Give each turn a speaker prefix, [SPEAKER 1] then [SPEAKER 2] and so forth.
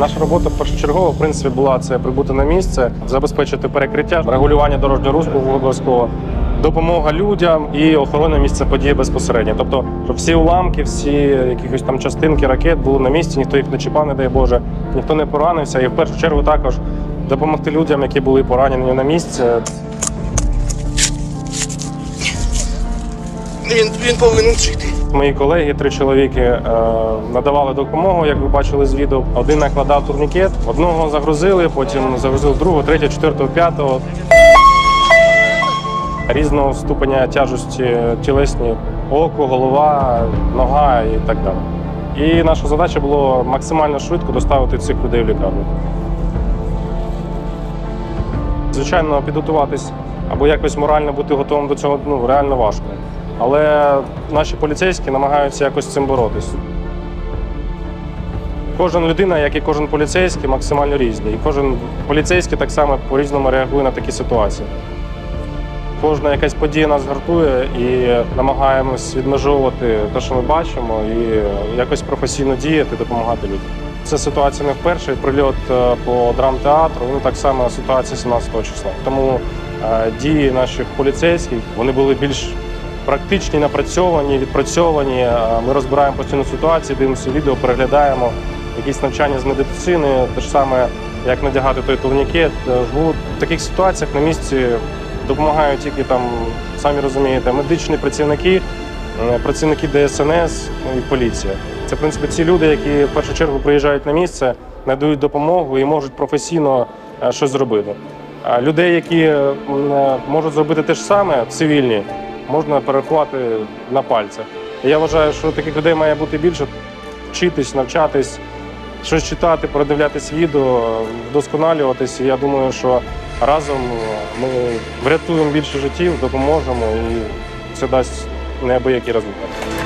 [SPEAKER 1] Наша робота першочергова, в принципі, була це прибути на місце, забезпечити перекриття, регулювання дорожнього руху обов'язково, допомога людям і охорона місця події безпосередньо. Тобто, щоб всі уламки, всі якихось там частинки ракет були на місці, ніхто їх не чіпав, не дай Боже, ніхто не поранився. І в першу чергу також допомогти людям, які були поранені на місці.
[SPEAKER 2] Він, він повинен жити.
[SPEAKER 1] Мої колеги, три чоловіки, е, надавали допомогу, як ви бачили з відео. Один накладав турнікет, одного загрузили, потім загрузили другого, третього, четвертого, п'ятого. Різного ступеня тяжесті тілесні, око, голова, нога і так далі. І наша задача було максимально швидко доставити цих людей в лікарню. Звичайно, підготуватись або якось морально бути готовим до цього ну, реально важко. Але наші поліцейські намагаються якось цим боротись. Кожна людина, як і кожен поліцейський, максимально різні. І кожен поліцейський так само по-різному реагує на такі ситуації. Кожна якась подія нас гартує і намагаємось відмежовувати те, що ми бачимо, і якось професійно діяти, допомагати людям. Це ситуація не вперше. Прильот е, по драмтеатру, ну так само ситуація 17 числа. Тому е, дії наших поліцейських вони були більш практичні, напрацьовані, відпрацьовані. Е, Ми розбираємо постійну ситуацію, дивимося відео, переглядаємо якісь навчання з медицини, те ж саме, як надягати той турнікет, е. В таких ситуаціях на місці допомагають тільки там, самі розумієте, медичні працівники, е, працівники ДСНС ну, і поліція. Це в принципі ці люди, які в першу чергу приїжджають на місце, надають допомогу і можуть професійно щось зробити. Людей, які можуть зробити те ж саме, цивільні, можна перерахувати на пальцях. І я вважаю, що таких людей має бути більше. Вчитись, навчатись, щось читати, передивлятись відео, вдосконалюватись. Я думаю, що разом ми врятуємо більше життів, допоможемо і це дасть неабиякий результат.